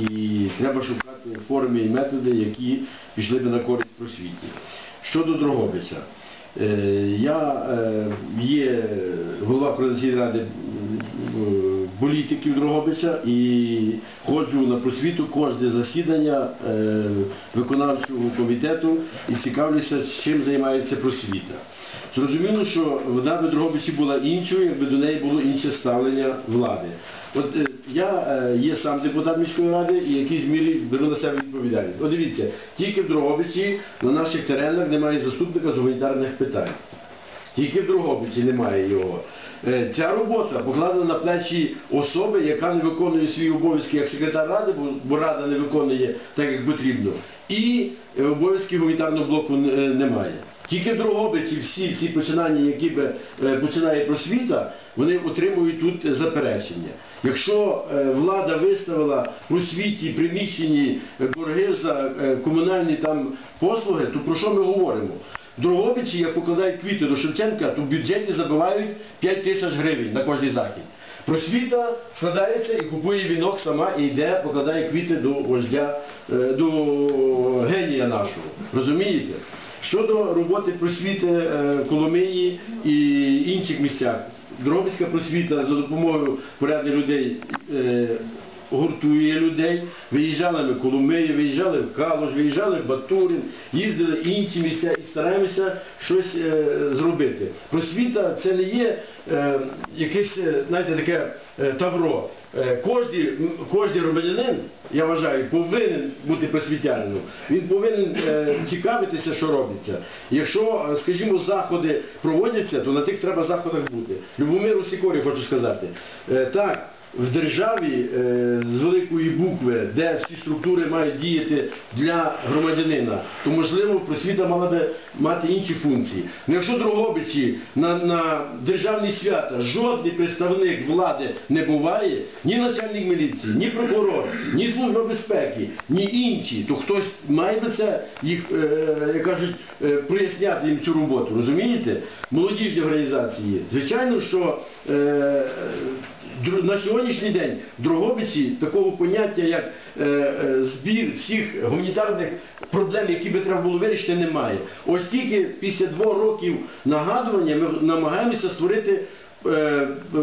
І треба шукати форми і методи, які пішли би на користь просвіті. Щодо Дрогобича, е, я е, є голова координаційної ради е, політиків Дрогобича і ходжу на просвіту кожне засідання виконавчого комітету і цікавлюся, чим займається просвіта. Зрозуміло, що вона в Дрогобичі була іншою, якби до неї було інше ставлення влади. От е, я е, є сам депутат міської ради і в якійсь мірі беру на себе відповідальність. От дивіться, тільки в Дрогобичі на наших теренах немає заступника з гуманітарних питань. Тільки в Дрогобичі немає його. Е, Ця робота покладена на плечі особи, яка не виконує свої обов'язки як секретар ради, бо- рада не виконує так, як потрібно. І обов'язків гуманітарного блоку е, немає. Тільки в Дрогобичі всі ці починання, які би, е, починає просвіта, вони отримують тут заперечення. Якщо е, влада виставила просвіті приміщені е, борги за е, комунальні там послуги, то про що ми говоримо? В Дрогобичі, як покладають квіти до Шевченка, то в бюджеті забивають 5 тисяч гривень на кожний захід. Просвіта складається і купує вінок сама і йде, покладає квіти до вождя, е, до генія нашого. Розумієте? Щодо роботи просвіти е, Коломиї і інших місцях, Дрогобицька просвіта за допомогою порядних людей е, гуртує людей. Виїжджали ми в Коломиї, виїжджали в Калуш, виїжджали в Батурин, їздили інші місця стараємося щось е, зробити. Просвіта це не є е, якесь, е, знаєте, таке е, тавро. Е, Кожний, кожний громадянин, я вважаю, повинен бути просвітянином. Він повинен е, цікавитися, що робиться. Якщо, е, скажімо, заходи проводяться, то на тих треба заходах бути. Любомиру Сікорі хочу сказати. Е, так, в державі е, з великої букви, де всі структури мають діяти для громадянина, то можливо просвіта мала би мати інші функції. Ну якщо Дрогобичі на, на державні свята жодний представник влади не буває, ні начальник міліції, ні прокурор, ні служба безпеки, ні інші, то хтось має би це їх, е, як кажуть, е, проясняти їм цю роботу. Розумієте? Молодіжні організації. Звичайно, що на сьогоднішній день в Дрогобиці такого поняття, як е, е, збір всіх гуманітарних проблем, які би треба було вирішити, немає. Ось тільки після двох років нагадування ми намагаємося створити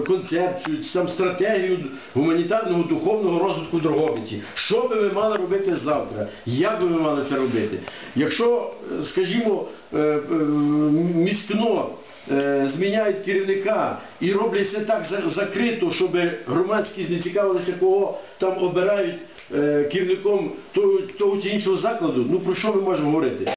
концепцію, чи там стратегію гуманітарного духовного розвитку Дрогобичі. Що би ми мали робити завтра? Як би ми мали це робити? Якщо, е, скажімо, е, е, міськно е, зміняють керівника і роблять все так закрито, щоб громадськість не цікавилися, кого там обирають е, керівником того чи іншого закладу, ну про що ми можемо говорити?